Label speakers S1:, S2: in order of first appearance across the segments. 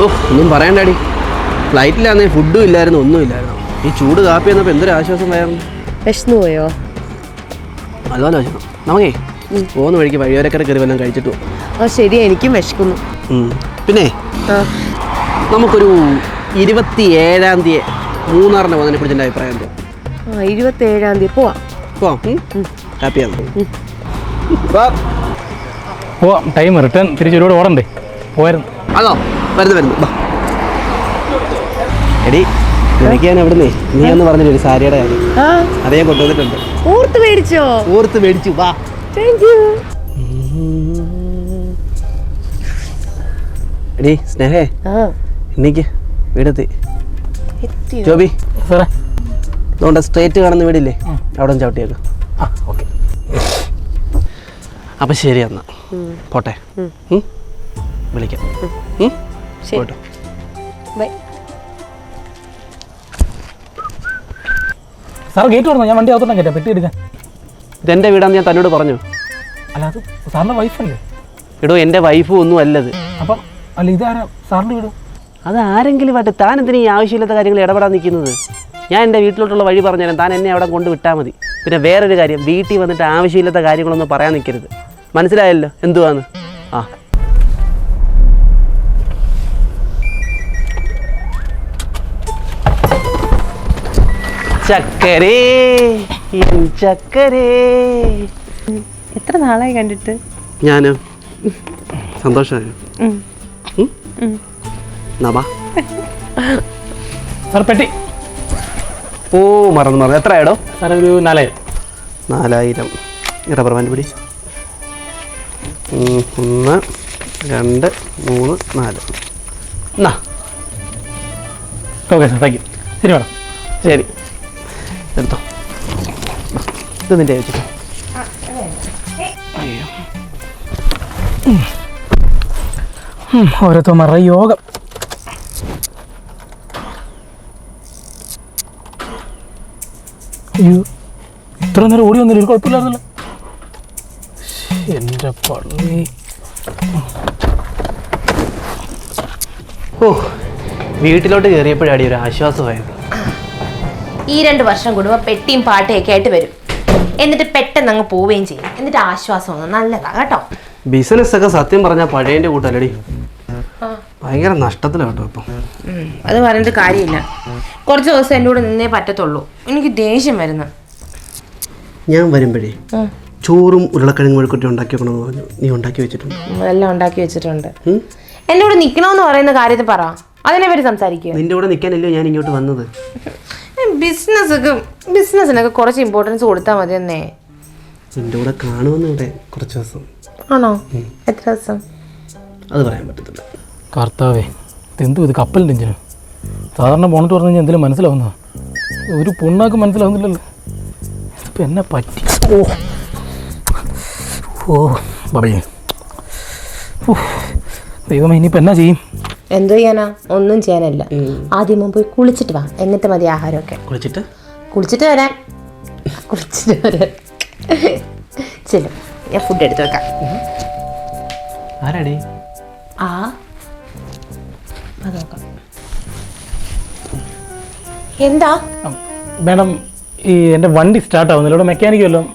S1: ഓ ഒന്നും പറയണ്ടാടി. ഫ്ലൈറ്റിലാണെങ്കിൽ ഫുഡും ഇല്ലായിരുന്നു ഒന്നും ഇല്ലായിരുന്നു. ഈ ചൂട് കാപ്പി എന്നപ്പോൾ എന്തൊരു ആശ്വാസം വേണം
S2: വിശന്നു പോയോ
S1: അതുപോലെ വെച്ചോ നമുക്കേ പോകുന്ന വഴിക്ക് വഴിയോരക്കര കയറി വല്ലതും കഴിച്ചിട്ട് പോകും
S2: ആ ശരി എനിക്കും വിശക്കുന്നു.
S1: പിന്നെ നമുക്കൊരു ഇരുപത്തി ഏഴാം തീയതി മൂന്നാറിന് പോകുന്നതിനെ കുറിച്ച് എന്റെ അഭിപ്രായം എന്തോ?
S2: ആ ഇരുപത്തേഴാം തീയതി പോവാം.
S1: പോവാം. ഹാപ്പിയാണ്
S3: പോവാം. ടൈം റിട്ടേൺ തിരിച്ചൊരുപാട് ഓടണ്ടേ? പോയായിരുന്നു.
S1: അതോ? വരുന്നു വരുന്നു. ബാ. എടി നിനക്ക് ഞാൻ എവിടുന്നേ നീ ഒന്ന് പറഞ്ഞില്ല ഒരു സാരിയുടെ കാര്യം.
S2: ആ?
S1: അത് ഞാൻ കൊണ്ടുവന്നിട്ടുണ്ട്.
S2: ഓർത്ത് മേടിച്ചോ?
S1: ഓർത്ത് മേടിച്ചു വാ. എടി സ്നേഹേ
S2: ആ.
S1: എനിക്ക് വീടെത്തി. ജോബി.
S3: സാറേ.
S1: അതുകൊണ്ട് സ്ട്രേറ്റ് കാണുന്ന വീടില്ലേ? അവിടെ ഒന്ന് ചവിട്ടിയേക്കാം.
S3: ആ ഓക്കെ.
S1: അപ്പം ശരി എന്നാ. പോട്ടെ? വിളിക്കാം?
S2: ശരി.
S1: പോട്ടോ
S2: ബൈ.
S3: സാർ ഗേറ്റ് തുറന്നു ഞാൻ വണ്ടി അകത്തോട്ടാ കേട്ടോ പെട്ടി എടുക്കാൻ.
S1: ഇതെന്റെ വീടാന്ന് ഞാൻ തന്നോട് പറഞ്ഞു?
S3: അല്ല അത് സാറിന്റെ വൈഫല്ലേ
S1: എടോ എന്റെ വൈഫ് ഒന്നും അല്ലത്
S3: അപ്പം അല്ല ഇതാരാ സാറിന്റെ വീട്?
S1: അത് ആരെങ്കിലും ആട്ടെ താൻ എന്തിനാ ഈ ആവശ്യമില്ലാത്ത കാര്യങ്ങൾ ഇടപെടാൻ നിൽക്കുന്നത്? ഞാൻ എന്റെ വീട്ടിലോട്ടുള്ള വഴി പറഞ്ഞു പറഞ്ഞുതരാം. താൻ എന്നെ അവിടെ കൊണ്ട് വിട്ടാൽ മതി. പിന്നെ വേറൊരു കാര്യം വീട്ടിൽ വന്നിട്ട് ആവശ്യമില്ലാത്ത കാര്യങ്ങളൊന്നും പറയാൻ നിൽക്കരുത്. മനസ്സിലായല്ലോ? എന്തുവാന്ന്? ആ. ചക്കരേ ചക്കരേ.
S2: എത്ര നാളായി കണ്ടിട്ട്?
S1: ഞാൻ സന്തോഷമായി? നബാ
S3: സാർ പെട്ടി.
S1: ഓ മറന്നു മറന്നു. എത്ര ആയിടോ
S3: സാർ ഒരു നാലായിരം.
S1: നാലായിരം. റബ്ബർ ബാൻഡ് പിടി? ഒന്ന് രണ്ട് മൂന്ന് നാല്. എന്നാ.
S3: ഓക്കെ സാർ താങ്ക് യു ശരി മേഡം.
S1: ശരി. എടുത്തോ. ഇത് നിന്റെ വെച്ചിട്ട്
S3: ഓരോരുത്തന്മാരുടെ യോഗം. അയ്യോ ഇത്ര നേരം ഓടി വന്നില്ല? ഒരു കുഴപ്പമില്ലായിരുന്നല്ലോ. എന്റെ എന്റെ പള്ളി.
S1: ഓ വീട്ടിലോട്ട് കയറിയപ്പോഴാടി ഒരു ആശ്വാസമായത്.
S4: ഈ രണ്ട് വർഷം കൂടുമ്പോൾ പെട്ടിയും പാട്ടയൊക്കെ ആയിട്ട് വരും. എന്നിട്ട് പെട്ടെന്ന് അങ്ങ് പോവുകയും ചെയ്യും. എന്നിട്ട് ആശ്വാസം ഒന്ന് നല്ലതാ കേട്ടോ.
S1: ബിസിനസ് ഒക്കെ സത്യം പറഞ്ഞാൽ പഴയന്റെ കൂട്ടല്ലടി. ഭയങ്കര നഷ്ടത്തിലാണ് കേട്ടോ ഇപ്പം.
S4: അത് പറഞ്ഞിട്ട് കാര്യമില്ല. കുറച്ച് ദിവസം എന്റെ കൂടെ നിന്നേ പറ്റത്തുള്ളൂ. എനിക്ക് ദേഷ്യം വരുന്നു.
S1: ഞാൻ വരുമ്പോഴേ ചോറും ഉരുളക്കിഴങ്ങ് മെഴുക്കുട്ടി ഉണ്ടാക്കി വെക്കണമെന്ന് പറഞ്ഞു. നീ ഉണ്ടാക്കി വെച്ചിട്ടുണ്ട്.
S4: എല്ലാം ഉണ്ടാക്കി വെച്ചിട്ടുണ്ട്.
S1: എന്നോട്
S4: എന്റെ കൂടെ നിൽക്കണമെന്ന് പറയുന്ന കാര്യത്തിൽ പറ. അതിനെ പറ്റി സംസാരിക്കുക
S1: നിന്റെ കൂടെ നിൽക്കാനല്ലോ ഞാൻ ഇങ്ങോട്ട് വന്നത്?
S4: ബിസിനസ് ഒക്കെ ബിസിനസ്സിനൊക്കെ കുറച്ച് ഇമ്പോർട്ടൻസ് കൊടുത്താൽ മതി എന്നേ
S1: നിന്റെ കൂടെ കാണുമെന്ന് ഇവിടെ കുറച്ച് ദിവസം.
S4: ആണോ? എത്ര ദിവസം?
S1: അത് പറയാൻ പറ്റത്തില്ല.
S3: കർത്താവേ ഇതെന്തു ഇത് കപ്പലിന്റെ എഞ്ചിന്? സാധാരണ പോണിട്ട് പറഞ്ഞു കഴിഞ്ഞാൽ എന്തെങ്കിലും മനസ്സിലാവുന്നതാ? ഒരു പൊണ്ണാക്ക് മനസ്സിലാവുന്നില്ലല്ലോ. ഇതിപ്പോൾ എന്നെ പറ്റി? ഓ. ഓ ബബിൾ ഓ ദൈവമേ ഇനിയിപ്പോൾ എന്നാ ചെയ്യും?
S4: എന്തോ ചെയ്യാനാ? ഒന്നും ചെയ്യാനല്ല. ആദ്യം മുമ്പ് പോയി കുളിച്ചിട്ട് വാ. എന്നിട്ട് മതി ആഹാരമൊക്കെ.
S1: കുളിച്ചിട്ട്?
S4: കുളിച്ചിട്ട് വരാൻ കുളിച്ചിട്ട് വരാൻ ചെല്ലും. ഞാൻ ഫുഡ് എടുത്തു വെക്കാം.
S1: ആരാടി?
S4: ആ. അത് നോക്കാം. എന്താ?
S3: മാഡം ഈ എന്റെ വണ്ടി സ്റ്റാർട്ട് ആവുന്നില്ല. ഇവിടെ മെക്കാനിക്ക് വല്ലതും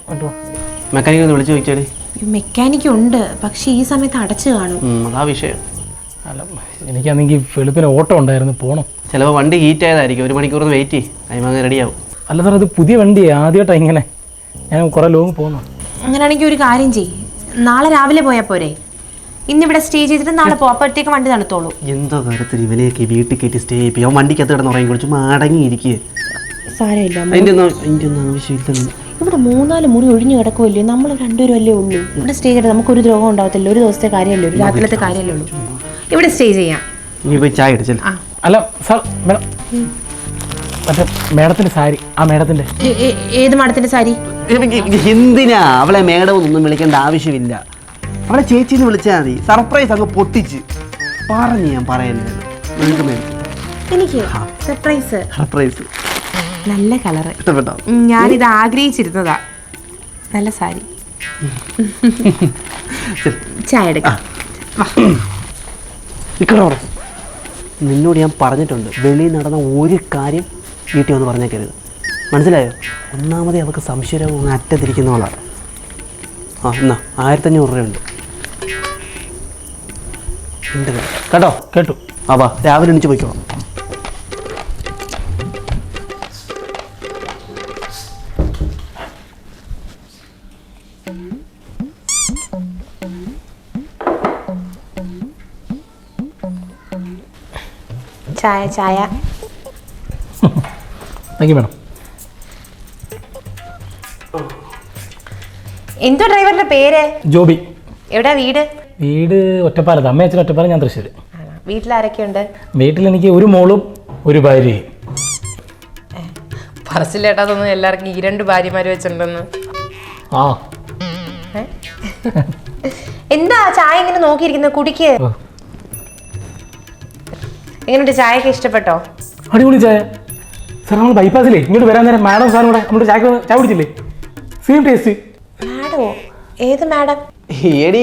S1: മെക്കാനിക് ഒന്ന് വിളിച്ചു ചോദിച്ചാടി.
S4: മെക്കാനിക് ഉണ്ട്. പക്ഷേ ഈ സമയത്ത് അടച്ചു കാണും.
S1: അതാ വിഷയം.
S3: അല്ല എനിക്കാണെങ്കിൽ വെളുപ്പിന് ഓട്ടോ ഉണ്ടായിരുന്നു പോകണം
S1: ചിലപ്പോൾ വണ്ടി ഹീറ്റ് ആയതായിരിക്കും. ഒരു മണിക്കൂർ ഒന്ന് വെയിറ്റ് ചെയ്യും. അതിമങ്ങ് റെഡിയാവും
S3: അല്ല സാർ അത് പുതിയ വണ്ടിയാണ് ആദ്യമായിട്ടാണ് ഇങ്ങനെ. ഞാൻ കുറേ ലോങ് പോകുന്നു
S4: അങ്ങനെയാണെങ്കിൽ ഒരു കാര്യം ചെയ്യ്. നാളെ രാവിലെ പോയാൽ പോരെ. ഇന്നിവിടെ സ്റ്റേ ചെയ്തിട്ട് നാളെ പോ. അപ്പോഴത്തേക്ക് വണ്ടി നടത്തോളൂ
S1: എന്തോ തരത്തിൽ ഇവനെയൊക്കെ വീട്ടിൽ കയറ്റി സ്റ്റേ ചെയ്യിപ്പിക്കും. അവൻ വണ്ടിക്കകത്ത് കിടന്ന് ഉറങ്ങി കുളിച്ച് മടങ്ങിയിരിക്കുക
S4: സാരമില്ല
S1: അതിന്റെ ഒന്നും അതിന്റെ ഒന്നും ആവശ്യമില്ല.
S4: ഇവിടെ മൂന്നാൽ മുറി ഒഴിഞ്ഞു കിടക്കുമല്ലോ നമ്മൾ രണ്ടുപേരും അല്ലേ ഉള്ളൂ. ഇവിടെ സ്റ്റേ ചെയ്തിട്ട് നമുക്കൊരു രോഗം ഉണ്ടാവത്തില്ല. ഒരു ദിവസത്തെ കാര്യമല്ലേ ഒരു രാത്രിയിലത്തെ കാര്യമല്ലേ ഉള്ളൂ. ഇവിടെ സ്റ്റേ ചെയ്യാം.
S1: നീ പോയി ചായ ഇടിച്ചല്ലേ
S3: അല്ല സാർ മേഡം. മറ്റേ സാരി. ആ
S4: ഏ- ഏത് മഠത്തിന്റെ സാരി?
S1: എന്തിനാ അവളെ മേഡം ഒന്നും വിളിക്കേണ്ട ആവശ്യമില്ല. അവളെ ചേച്ചിന്ന് വിളിച്ചാൽ മതി. സർപ്രൈസ് അങ്ങ് പൊട്ടിച്ച്. പറഞ്ഞു ഞാൻ പറയുന്നത്
S4: എനിക്ക് സർപ്രൈസ്
S1: സർപ്രൈസ്
S4: നല്ല കളറ്.
S1: ഇഷ്ടപ്പെട്ടോ?
S4: ഞാനിത് ആഗ്രഹിച്ചിരുന്നതാ. നല്ല സാരി. ചായ എടുക്കാം.
S1: നിന്നോട് ഞാൻ പറഞ്ഞിട്ടുണ്ട്. വെളിയിൽ നടന്ന ഒരു കാര്യം വീട്ടിൽ വന്ന് പറഞ്ഞേക്കരുത്. മനസ്സിലായോ? ഒന്നാമതേ അവൾക്ക് സംശയരോഗം അറ്റത്തിരിക്കുന്നവളാണ് ആ എന്നാ ആയിരത്തഞ്ഞൂറ് രൂപയുണ്ട്. ഉണ്ട് കേട്ടോ?
S3: കേട്ടു.
S1: ആ വാ. രാവിലെ എണീച്ച് പോയിക്കോളാം
S4: ചായ ചായ.
S3: താങ്ക് യു മാഡം
S4: എന്തോ ഡ്രൈവറിന്റെ പേര്?
S3: ജോബി.
S4: എവിടെ വീട്?
S3: വീട് ഒറ്റപ്പാലത്ത്. അമ്മ അച്ഛൻ ഒറ്റപ്പാലം ഞാൻ തൃശ്ശൂർ
S4: ആണോ? വീട്ടിലാരൊക്കെയുണ്ട്?
S3: വീട്ടിൽ എനിക്ക് ഒരു മോളും ഒരു ഭാര്യയും.
S4: പറച്ചില്ലേട്ടാ തോന്നുന്നു എല്ലാവർക്കും ഈ രണ്ട് ഭാര്യമാര് വെച്ചിട്ടുണ്ടെന്ന്.
S3: ആ.
S4: എന്താ ചായ ഇങ്ങനെ നോക്കിയിരിക്കുന്നത്? കുടിക്ക്. എങ്ങനെയുണ്ട് ചായയൊക്കെ ഇഷ്ടപ്പെട്ടോ?
S3: അടിപൊളി ചായ. സാർ നമ്മൾ ബൈപ്പാസിലേ ഇങ്ങോട്ട് വരാൻ നേരം മാഡം സാറും കൂടെ നമ്മുടെ ചായ ചായ കുടിച്ചില്ലേ? സെയിം ടേസ്റ്റ്
S4: മാഡമോ ഏത് മാഡം?
S1: എടി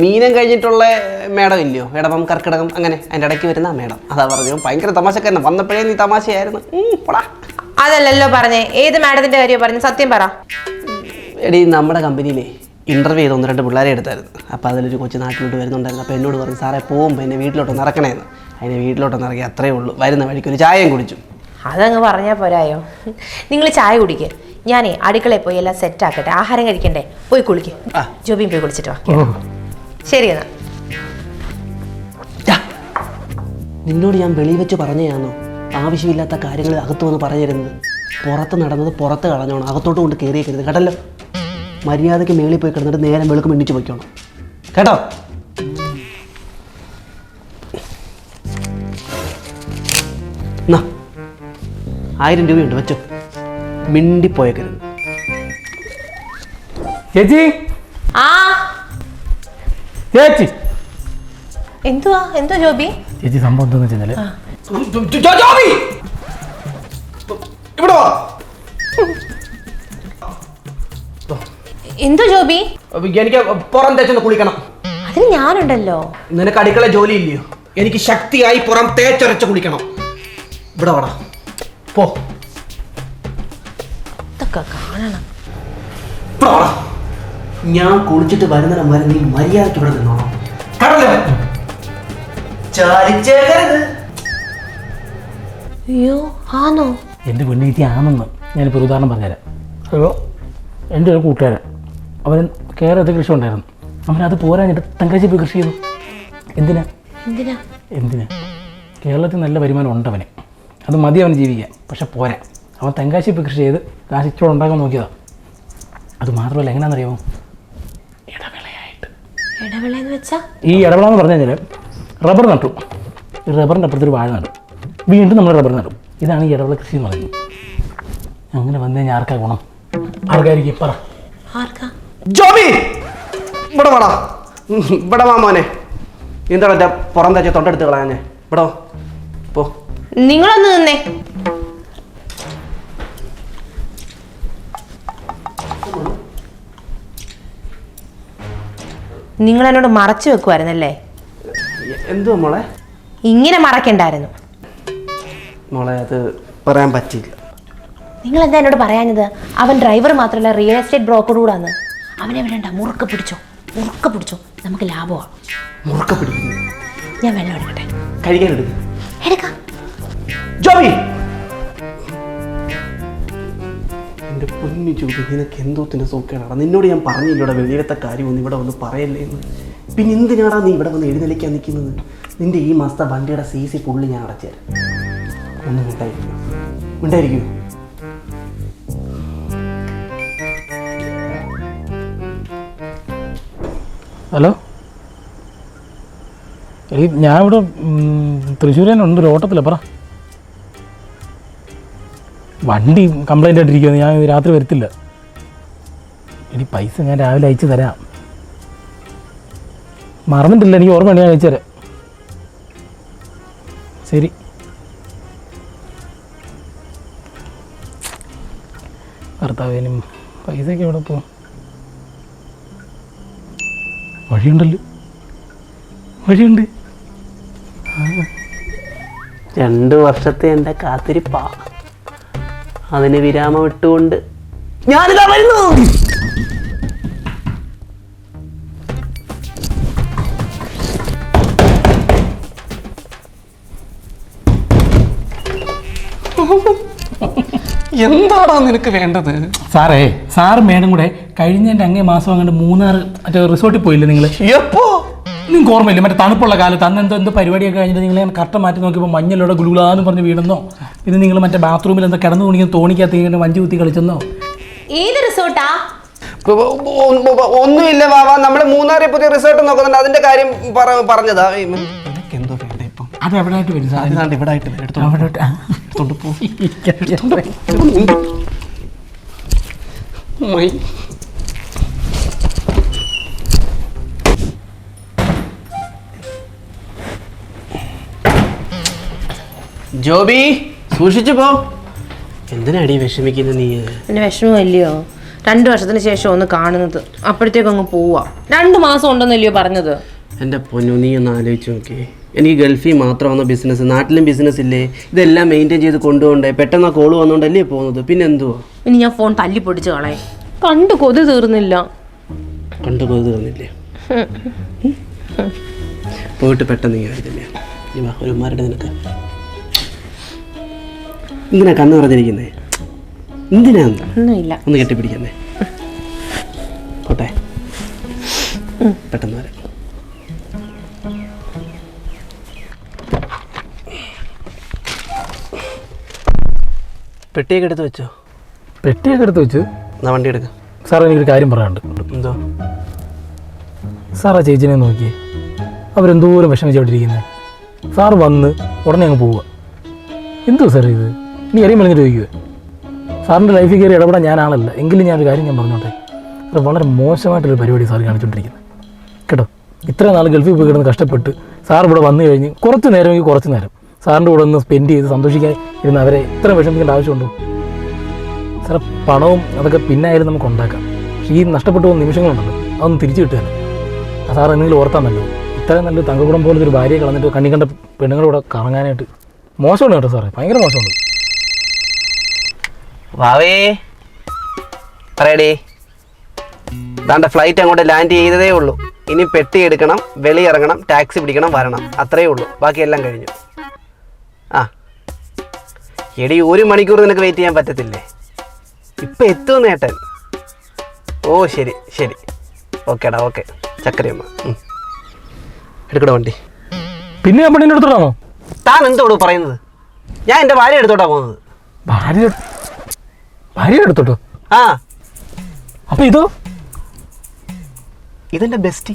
S1: മീനം കഴിഞ്ഞിട്ടുള്ള മേഡം ഇല്ലയോ? ഇടവം കർക്കിടകം അങ്ങനെ. അതിന്റെ ഇടയ്ക്ക് വരുന്ന മേഡം. അതാ പറഞ്ഞു ഭയങ്കര തമാശക്കാരൻ വന്നപ്പോഴേ നീ തമാശയായിരുന്നു. പോടാ.
S4: അതല്ലല്ലോ പറഞ്ഞേ. ഏത് മാഡത്തിന്റെ കാര്യം പറഞ്ഞു? സത്യം പറ.
S1: എടി നമ്മുടെ കമ്പനിയിലെ ഇന്റർവ്യൂ ചെയ്ത് ഒന്ന് രണ്ട് പിള്ളേരെ എടുത്തായിരുന്നു. അപ്പോൾ അതിലൊരു കൊച്ചു നാട്ടിലോട്ട് വരുന്നുണ്ടായിരുന്നു. അപ്പോൾ എന്നോട് പറഞ്ഞു സാറേ പോകുമ്പോൾ എന്നെ വീട്ടിലോട്ട് ഇറക്കണേന്ന്. അതിനെ വീട്ടിലോട്ട് ഇറങ്ങി അത്രേ ഉള്ളൂ. വരുന്ന വഴിക്ക് ഒരു ചായയും കുടിച്ചു.
S4: അതങ്ങ് പറഞ്ഞാൽ പോരായോ? നിങ്ങൾ ചായ കുടിക്കുക ഞാനേ അടുക്കളയിൽ പോയി എല്ലാം സെറ്റ് ആക്കട്ടെ. ആഹാരം കഴിക്കണ്ടേ? പോയി കുളിക്കും.
S1: ആ.
S4: ജോബിയും പോയി കുളിച്ചിട്ട് വാ. ശരി എന്നാ.
S1: ഛ! നിന്നോട് ഞാൻ വെളി വെച്ച് പറഞ്ഞാണോ ആവശ്യമില്ലാത്ത കാര്യങ്ങൾ അകത്ത് വന്ന് പറഞ്ഞിരുന്നത്. പുറത്ത് നടന്നത് പുറത്ത് കളഞ്ഞോണം. അകത്തോട്ട് കൊണ്ട് കയറിയേക്കരുത് കേട്ടല്ലോ? മര്യാദയ്ക്ക് മേളിൽ പോയി കിടന്നിട്ട് നേരം വെളുക്കും എണ്ണിച്ച് വയ്ക്കണം കേട്ടോ? എന്നാ ആയിരം രൂപയുണ്ട് വെച്ചോ. മിണ്ടിപ്പോയക്കരുത്.
S3: ചേച്ചി?
S4: ആ.
S3: ചേച്ചി.
S4: എന്തുവാ? എന്തോ ജോബി?
S3: ചേച്ചി സംഭവം എന്താന്ന് ജോബി!
S1: ഇവിടെ വാ.
S4: എന്തോ ജോബി?
S1: എനിക്ക് പുറം തേച്ചൊന്ന് കുളിക്കണം.
S4: അതിന് ഞാനുണ്ടല്ലോ.
S1: നിനക്ക് അടുക്കള ജോലി ഇല്ലയോ എനിക്ക് ശക്തിയായി പുറം തേച്ചൊരച്ച് കുളിക്കണം. ഇവിടെ വാടാ. പോ.
S4: ഇതൊക്കെ കാണണം.
S1: ഇവിടെ വാടാ. ഞാൻ കുളിച്ചിട്ട് വരുന്നിടം വരെ നീ മര്യാദയ്ക്ക് ഇവിടെ നിന്നോണം കടല്ലേ ചാരിച്ചേക്കരുത്
S4: അയ്യോ ആണോ
S3: എന്റെ പെണ്ണീറ്റി ആണെന്ന് ഞാനിപ്പോൾ ഒരു ഉദാഹരണം പറഞ്ഞുതരാം. അയ്യോ എന്റെ ഒരു കൂട്ടുകാരൻ. അവൻ കേരളത്തിൽ കൃഷി ഉണ്ടായിരുന്നു. അവൻ അത് പോരാഞ്ഞിട്ട് തങ്കച്ചി പോയി കൃഷി ചെയ്തു. എന്തിനാ?
S4: എന്തിനാ?
S3: എന്തിനാ? കേരളത്തിൽ നല്ല വരുമാനം ഉണ്ട് അവന്. അത് മതി അവന് ജീവിക്കാൻ. പക്ഷെ പോരാ. അവൻ തെങ്കാശി ഇപ്പം കൃഷി ചെയ്ത് കാശിച്ചോട് ഉണ്ടാക്കാൻ നോക്കിയതാണ് അത് മാത്രമല്ല എങ്ങനെയാണെന്നറിയാമോ ഇടവേളയായിട്ട്. ഈ ഇടവേള എന്ന് പറഞ്ഞു കഴിഞ്ഞാൽ റബ്ബർ നട്ടു. ഈ റബ്ബറിന്റെ അപ്പുറത്തൊരു വാഴ നടും. വീണ്ടും നമ്മൾ റബ്ബർ നടും. ഇതാണ് ഈ ഇടവേള കൃഷി എന്ന് പറയുന്നത്. അങ്ങനെ വന്നു കഴിഞ്ഞാൽ ആർക്കാ ഗുണം? ആർക്കായിരിക്കും? പറ.
S1: ജോബി! ഇവിടെ വാടാ. ഇവിടെ വാ മോനെ. എന്താ പുറം തച്ച തൊണ്ടെടുത്ത് കളയാഞ്ഞേ. ഇവിടെ പോ.
S4: നിങ്ങളൊന്ന് നിന്നേ. നിങ്ങൾ എന്നോട് മറച്ചു വെക്കുമായിരുന്നല്ലേ
S1: എന്തോ മോളെ?
S4: ഇങ്ങനെ മറക്കണ്ടായിരുന്നു.
S1: മോളെ അത് പറയാൻ പറ്റില്ല
S4: നിങ്ങൾ എന്താ എന്നോട് പറയാഞ്ഞത്? അവൻ ഡ്രൈവർ മാത്രമല്ല റിയൽ എസ്റ്റേറ്റ് ബ്രോക്കർ കൂടാന്ന്. അവനെ വേണ്ട മുറുക്ക പിടിച്ചോ. മുറുക്ക പിടിച്ചോ. നമുക്ക് ലാഭമാണ്
S1: മുറുക്ക പിടിക്കുന്നു
S4: ഞാൻ വെള്ളം എടുക്കട്ടെ.
S1: കഴിക്കാൻ എടുക്കാം.
S4: എടുക്കാം.
S1: ജോബി. എന്റെ പൊന്നു ജോബി നിനക്ക് എന്തോത്തിന്റെ സൂക്കേടാണ്. നിന്നോട് ഞാൻ പറഞ്ഞില്ലോടെ വെളിയിലത്തെ കാര്യമൊന്നും ഇവിടെ വന്ന് പറയല്ലേ എന്ന്. പിന്നെ എന്തിനാടാ നീ ഇവിടെ വന്ന് എഴുന്നള്ളിക്കാൻ നിൽക്കുന്നത്? നിന്റെ ഈ മാസത്തെ വണ്ടിയുടെ സി സി പുള്ളി ഞാൻ അടച്ചുതരാം ഒന്നും മിണ്ടായിരിക്കും. ഉണ്ടായിരിക്കും
S3: ഹലോ? ഈ ഞാൻ ഇവിടെ തൃശ്ശൂർ തന്നെ ഉണ്ട് ഒരു ഓട്ടത്തില്ല പറ. വണ്ടി കംപ്ലൈന്റ് ആയിട്ടിരിക്കുന്നു ഞാൻ രാത്രി വരത്തില്ല. ഇനി പൈസ ഞാൻ രാവിലെ അയച്ചു തരാം. മറന്നിട്ടില്ല എനിക്ക് ഓർമ്മ ഞാൻ അയച്ചു തരാം. ശരി. ഭർത്താവിനും പൈസയൊക്കെ എവിടെ പോകും വഴിയുണ്ടല്ലോ. വഴിയുണ്ട്.
S1: രണ്ട് വർഷത്തെ എന്റെ കാത്തിരിപ്പാ. അതിന് വിരാമം ഇട്ടുകൊണ്ട് ഞാനിതാ വരുന്നു.
S5: എന്താടാ നിനക്ക് വേണ്ടത്?
S3: സാറേ സാറും മേഡം കൂടെ കഴിഞ്ഞ അങ്ങേ മാസം അങ്ങോട്ട് മൂന്നാർ മറ്റേ റിസോർട്ടിൽ പോയില്ലേ നിങ്ങൾ
S5: എപ്പോ?
S3: നിങ്ങൾക്ക് ഓർമ്മയില്ല. മറ്റേ തണുപ്പുള്ള കാലത്ത് അന്ന് എന്തോ എന്തോ പരിപാടിയൊക്കെ കഴിഞ്ഞിട്ട് നിങ്ങൾ കട്ട മാറ്റി നോക്കിയപ്പോൾ മഞ്ഞലോടെ ഗുളുകളാന്ന് പറഞ്ഞ് വീണെന്നോ പിന്നെ നിങ്ങൾ മറ്റേ ബാത്റൂമിൽ എന്തോ കിടന്നു കുണിക്കുന്ന തോണിക്കകത്ത് ഇങ്ങനെ മഞ്ച് കുത്തി കളിച്ചെന്നോ?
S2: ഏത് റിസോർട്ടാ?
S5: ഒന്നുമില്ല വാവാ. നമ്മൾ മൂന്നാറിൽ പുതിയ റിസോർട്ട് നോക്കുന്നുണ്ട്. അതിന്റെ കാര്യം പറഞ്ഞതാ. എന്തോ വേണ്ട ഇപ്പം.
S3: അത് എവിടെ ആയിട്ട് വരും
S5: ഇവിടെ ആയിട്ട് വരും. എടുത്തോണ്ട്
S3: അവിടെ
S1: ജോബി സൂക്ഷിച്ചു പോ. എന്തിനാടി വിഷമിക്കുന്നത് നീ?
S4: പിന്നെ വിഷമമല്ലയോ രണ്ട് വർഷത്തിന് ശേഷം ഒന്ന് കാണുന്നത്. അപ്പോഴത്തേക്കും അങ്ങ് പോവാ. രണ്ട് മാസം ഉണ്ടെന്നല്ലയോ പറഞ്ഞത്?
S1: എന്റെ പൊന്നു നീ ഒന്ന് ആലോചിച്ച് നോക്കിയേ എനിക്ക് ഗൾഫിൽ മാത്രമാണ് ബിസിനസ് നാട്ടിലും ബിസിനസ് ഇല്ലേ? ഇതെല്ലാം മെയിന്റെയിൻ ചെയ്ത് കൊണ്ടുപോകണ്ടേ? പെട്ടെന്ന് ആ കോൾ വന്നുകൊണ്ടല്ലേ പോകുന്നത്? പിന്നെ എന്തുവാ
S4: ഇനി ഞാൻ ഫോൺ തല്ലി പൊടിച്ച് കളയെ. കണ്ടു കൊതി തീർന്നില്ല.
S1: കണ്ടു കൊതു തീർന്നില്ലേ? പോയിട്ട് പെട്ടെന്ന് ഇങ്ങനെ ആയിരുന്നില്ലേ നീ ഒരു നിനക്ക് എന്തിനാ കണ്ണു പറഞ്ഞിരിക്കുന്നേ എന്തിനാന്ന്
S4: ഒന്നുമില്ല.
S1: ഒന്ന് കെട്ടിപ്പിടിക്കുന്നേ. പോട്ടെ. പെട്ടെന്ന് വരാം. പെട്ടിയൊക്കെ എടുത്ത് വെച്ചോ?
S3: പെട്ടിയൊക്കെ എടുത്ത് വെച്ചു?
S1: എന്നാ വണ്ടി എടുക്കാം.
S3: സാർ എനിക്കൊരു കാര്യം പറയാനുണ്ട്.
S1: എന്തോ?
S3: സാർ ആ ചേച്ചിനെ നോക്കി അവരെന്തോരം വിഷമിച്ചോണ്ടിരിക്കുന്നത് സാർ വന്ന് ഉടനെ അങ്ങ് പോവുക. എന്തോ സാർ ഇത്? ഇനി എറിയും പറഞ്ഞിട്ട് ചോദിക്കുക സാറിന്റെ ലൈഫിൽ കയറി ഇടപെടാൻ ഞാനാളല്ല എങ്കിലും ഞാനൊരു കാര്യം ഞാൻ പറഞ്ഞോട്ടെ? സാർ വളരെ മോശമായിട്ടൊരു പരിപാടി സാർ കാണിച്ചുകൊണ്ടിരിക്കുന്നത് കേട്ടോ? ഇത്ര നാൾ ഗൾഫിൽ പോയി കിടന്ന് കഷ്ടപ്പെട്ട് സാർ ഇവിടെ വന്നു കഴിഞ്ഞ് കുറച്ച് നേരമെങ്കിൽ കുറച്ച് നേരം സാറിന്റെ കൂടെ ഒന്ന് സ്പെൻഡ് ചെയ്ത് സന്തോഷിക്കാൻ ഇരുന്ന് അവരെ ഇത്ര വിഷമിക്കേണ്ട ആവശ്യമുണ്ടോ? സാർ പണവും അതൊക്കെ പിന്നായാലും നമുക്ക് ഉണ്ടാക്കാം. പക്ഷേ ഈ നഷ്ടപ്പെട്ടു പോകുന്ന നിമിഷങ്ങളുണ്ടല്ലോ അതൊന്നും തിരിച്ചു കിട്ടുകയല്ല സാർ എന്തെങ്കിലും ഓർത്താൽ നല്ലത് ഇത്രയും നല്ലൊരു തങ്കക്കുടം പോലത്തെ ഒരു ഭാര്യയെ കളഞ്ഞിട്ട് കണ്ണി കണ്ട പെണ്ണുങ്ങളുടെ കറങ്ങാനായിട്ട്. മോശമാണ് കേട്ടോ സാറേ ഭയങ്കര മോശമുണ്ട്
S1: വാവേ. പറയടി. താണ്ടെ ഫ്ലൈറ്റ് അങ്ങോട്ട് ലാൻഡ് ചെയ്തതേ ഉള്ളൂ. ഇനി പെട്ടി എടുക്കണം വെളിയിറങ്ങണം ടാക്സി പിടിക്കണം വരണം. അത്രയേ ഉള്ളൂ. ബാക്കിയെല്ലാം കഴിഞ്ഞു. ആ. എടി ഒരു മണിക്കൂർ നിനക്ക് വെയിറ്റ് ചെയ്യാൻ പറ്റത്തില്ലേ? ഇപ്പം എത്തുമെന്ന് ഏട്ടൻ. ഓ ശരി ശരി. ഓക്കേടാ ഓക്കെ. ചക്കരയമ്മ. എടുക്കട വണ്ടി.
S3: പിന്നെ
S1: താൻ എന്തോടോ പറയുന്നത്? ഞാൻ എന്റെ ഭാര്യ എടുത്തോട്ടാ പോകുന്നത്.
S3: ഭാര്യ ഭാര്യ എടുത്തോട്ടോ
S1: ആ.
S3: അപ്പോൾ ഇതോ?
S1: ഇതെന്റെ ബെസ്റ്റി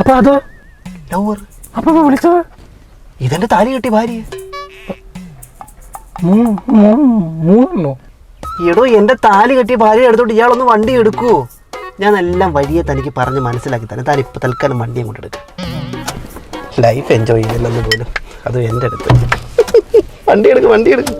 S3: അപ്പോൾ അതോ?
S1: ലവർ
S3: അപ്പോൾ വിളിച്ചോ വിളിച്ചത്?
S1: ഇതെന്റെ താലി കെട്ടി ഭാര്യ
S3: മൂന്നെണ്ണോ
S1: എടോ എന്റെ താലി കെട്ടിയ ഭാര്യ എടുത്തോട്ട് ഇയാളൊന്ന് വണ്ടി എടുക്കൂ. ഞാൻ എല്ലാം വഴിയെ തനിക്ക് പറഞ്ഞ് മനസ്സിലാക്കി തന്നെ താൻ ഇപ്പൊ തൽക്കാലം വണ്ടി അങ്ങോട്ട് എടുക്കുക ലൈഫ് എൻജോയ് ചെയ്യുന്നു പോലും. അത് എന്റെ അടുത്ത്. വണ്ടി എടുക്കും വണ്ടി എടുക്കും.